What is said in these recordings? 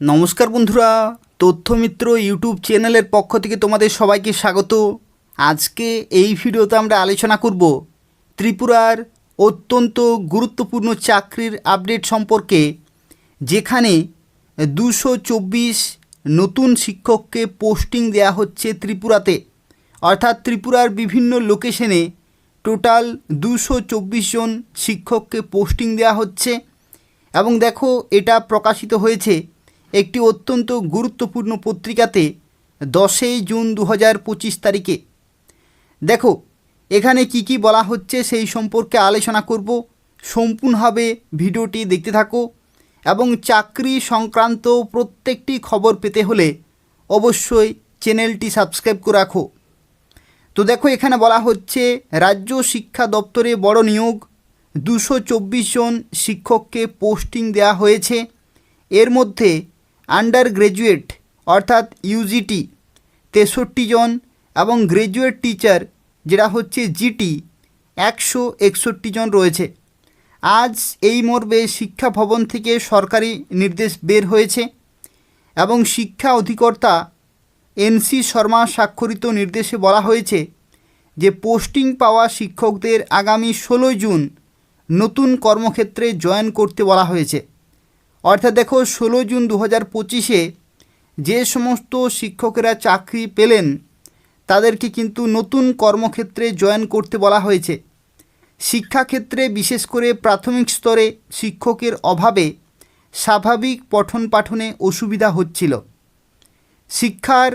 নমস্কার বন্ধুরা, তথ্যমিত্র ইউটিউব চ্যানেলের পক্ষ থেকে তোমাদের সবাইকে স্বাগত। আজকে এই ভিডিওতে আমরা আলোচনা করব ত্রিপুরার অত্যন্ত গুরুত্বপূর্ণ চাকরির আপডেট সম্পর্কে, যেখানে দুশো চব্বিশ নতুন শিক্ষককে পোস্টিং দেয়া হচ্ছে ত্রিপুরাতে। অর্থাৎ ত্রিপুরার বিভিন্ন লোকেশনে টোটাল দুশো চব্বিশ জন শিক্ষককে পোস্টিং দেওয়া হচ্ছে। এবং দেখো, এটা প্রকাশিত হয়েছে একটি অত্যন্ত গুরুত্বপূর্ণ পত্রিকাতে দশই জুন দু হাজার পঁচিশ তারিখে। দেখো, এখানে কি কি বলা হচ্ছে সেই সম্পর্কে আলোচনা করব। সম্পূর্ণভাবে ভিডিওটি দেখতে থাকো এবং চাকরি সংক্রান্ত প্রত্যেকটি খবর পেতে হলে অবশ্যই চ্যানেলটি সাবস্ক্রাইব করে রাখো। তো দেখো, এখানে বলা হচ্ছে, রাজ্য শিক্ষা দপ্তরে বড় নিয়োগ, দুশো জন শিক্ষককে পোস্টিং দেওয়া হয়েছে। এর মধ্যে আন্ডার গ্র্যাজুয়েট অর্থাৎ ইউজিটি তেষট্টি জন এবং গ্র্যাজুয়েট টিচার যেটা হচ্ছে জিটি একশো একষট্টি জন রয়েছে। আজ এই মর্মে শিক্ষা ভবন থেকে সরকারি নির্দেশ বের হয়েছে এবং শিক্ষা অধিকর্তা এনসি শর্মা স্বাক্ষরিত নির্দেশে বলা হয়েছে যে পোস্টিং পাওয়া শিক্ষকদের আগামী ষোলোই জুন নতুন কর্মক্ষেত্রে জয়েন করতে বলা হয়েছে। অর্থাৎ দেখো ষোলো জুন দু হাজার পঁচিশে যে সমস্ত শিক্ষকেরা চাকরি পেলেন, তাদেরকে কিন্তু নতুন কর্মক্ষেত্রে জয়েন করতে বলা হয়েছে। শিক্ষাক্ষেত্রে বিশেষ করে প্রাথমিক স্তরে শিক্ষকের অভাবে স্বাভাবিক পঠন পাঠনে অসুবিধা হচ্ছিল। শিক্ষার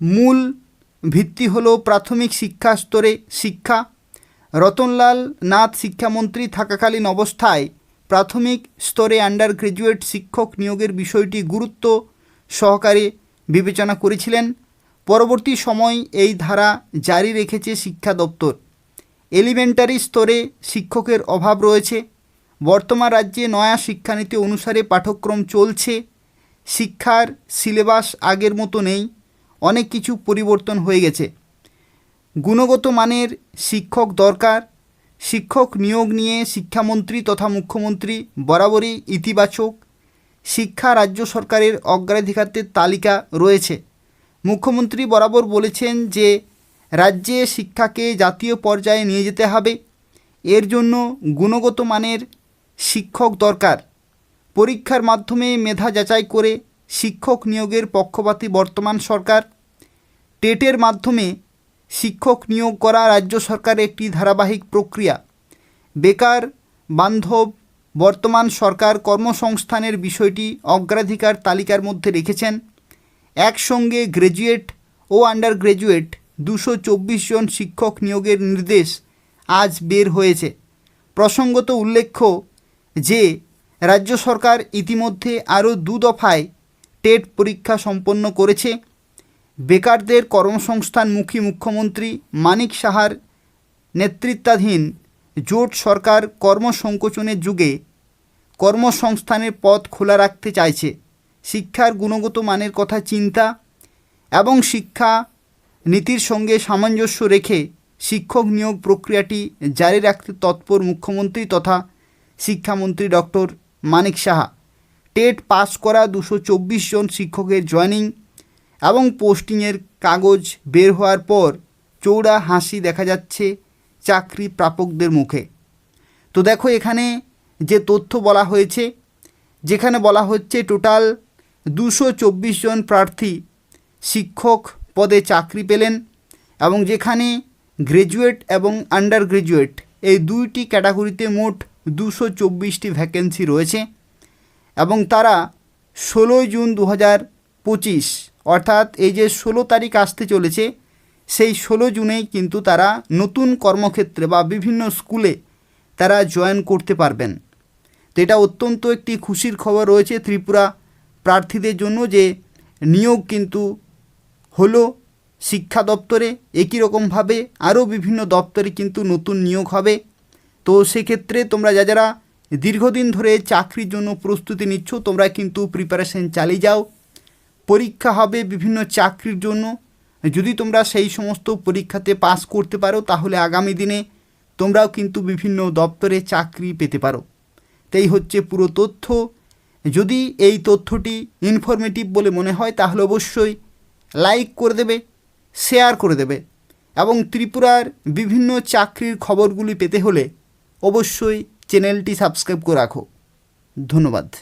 মূল ভিত্তি হলো প্রাথমিক শিক্ষা স্তরে শিক্ষা। রতনলাল নাথ শিক্ষামন্ত্রী থাকাকালীন অবস্থায় প্রাথমিক স্তরে আন্ডার গ্র্যাজুয়েট শিক্ষক নিয়োগের বিষয়টি গুরুত্ব সহকারে বিবেচনা করেছিলেন। পরবর্তী সময় এই ধারা জারি রেখেছে শিক্ষা দপ্তর। এলিমেন্টারি স্তরে শিক্ষকের অভাব রয়েছে। বর্তমান রাজ্যে নয়া শিক্ষানীতি অনুসারে পাঠ্যক্রম চলছে। শিক্ষার সিলেবাস আগের মতো নেই। অনেক কিছু পরিবর্তন হয়ে গেছে। গুণগত মানের শিক্ষক দরকার। শিক্ষক নিয়োগ নিয়ে শিক্ষামন্ত্রী তথা মুখ্যমন্ত্রী বরাবরই ইতিবাচক শিক্ষা রাজ্য সরকারের অগ্রাধিকারের তালিকা রয়েছে। মুখ্যমন্ত্রী বরাবর বলেছেন যে, রাজ্যে শিক্ষাকে জাতীয় পর্যায়ে নিয়ে যেতে হবে। এর জন্য গুণগত মানের শিক্ষক দরকার। পরীক্ষার মাধ্যমে মেধা যাচাই করে শিক্ষক নিয়োগের পক্ষপাতী বর্তমান সরকার। টেটের মাধ্যমে শিক্ষক নিয়োগ করা রাজ্য সরকারের একটি ধারাবাহিক প্রক্রিয়া। বেকার বান্ধব বর্তমান সরকার কর্মসংস্থানের বিষয়টি অগ্রাধিকার তালিকার মধ্যে রেখেছেন। একসঙ্গে গ্র্যাজুয়েট ও আন্ডার গ্র্যাজুয়েট দুশো জন শিক্ষক নিয়োগের নির্দেশ আজ বের হয়েছে। প্রসঙ্গত উল্লেখ্য যে, রাজ্য সরকার ইতিমধ্যে আরও দু দফায় টেট পরীক্ষা সম্পন্ন করেছে। বেকারদের কর্মসংস্থানমুখী মুখ্যমন্ত্রী মানিক সাহার নেতৃত্বাধীন জোট সরকার কর্মসংকোচনের যুগে কর্মসংস্থানের পথ খোলা রাখতে চাইছে। শিক্ষার গুণগত মানের কথা চিন্তা এবং শিক্ষা নীতির সঙ্গে সামঞ্জস্য রেখে শিক্ষক নিয়োগ প্রক্রিয়াটি জারি রাখতে তৎপর মুখ্যমন্ত্রী তথা শিক্ষামন্ত্রী doctor Manik Saha. TET pass করা দুশো জন শিক্ষকের জয়নিং এবং পোস্টিংয়ের কাগজ বের হওয়ার পর চৌড়া হাসি দেখা যাচ্ছে চাকরি প্রাপকদের মুখে। তো দেখো এখানে যে তথ্য বলা হয়েছে, যেখানে বলা হচ্ছে টোটাল দুশো চব্বিশ জন প্রার্থী শিক্ষক পদে চাকরি পেলেন এবং যেখানে গ্র্যাজুয়েট এবং আন্ডার গ্র্যাজুয়েট এই দুইটি ক্যাটাগরিতে মোট দুশো চব্বিশটি ভ্যাকেন্সি রয়েছে এবং তারা ষোলোই জুন দু হাজার পঁচিশ অর্থাৎ এই যে ষোলো তারিখ আসতে চলেছে, সেই ষোলো জুনেই কিন্তু তারা নতুন কর্মক্ষেত্রে বা বিভিন্ন স্কুলে তারা জয়েন করতে পারবেন। তো এটা অত্যন্ত একটি খুশির খবর রয়েছে ত্রিপুরা প্রার্থীদের জন্য যে নিয়োগ কিন্তু হলো শিক্ষা দপ্তরে। একই রকমভাবে আরও বিভিন্ন দপ্তরে কিন্তু নতুন নিয়োগ হবে। তো সেক্ষেত্রে তোমরা যা যারা দীর্ঘদিন ধরে চাকরির জন্য প্রস্তুতি নিচ্ছ, তোমরা কিন্তু প্রিপারেশন চালিয়ে যাও। পরীক্ষা হবে বিভিন্ন চাকরির জন্য। যদি তোমরা সেই সমস্ত পরীক্ষাতে পাস করতে পারো, তাহলে আগামী দিনে তোমরাও কিন্তু বিভিন্ন দপ্তরে চাকরি পেতে পারো। তাই হচ্ছে পুরো তথ্য। যদি এই তথ্যটি ইনফরমেটিভ বলে মনে হয়, তাহলে অবশ্যই লাইক করে দেবে শেয়ার করে দেবে এবং ত্রিপুরার বিভিন্ন চাকরির খবরগুলি পেতে হলে অবশ্যই চ্যানেলটি সাবস্ক্রাইব করে রাখো। ধন্যবাদ।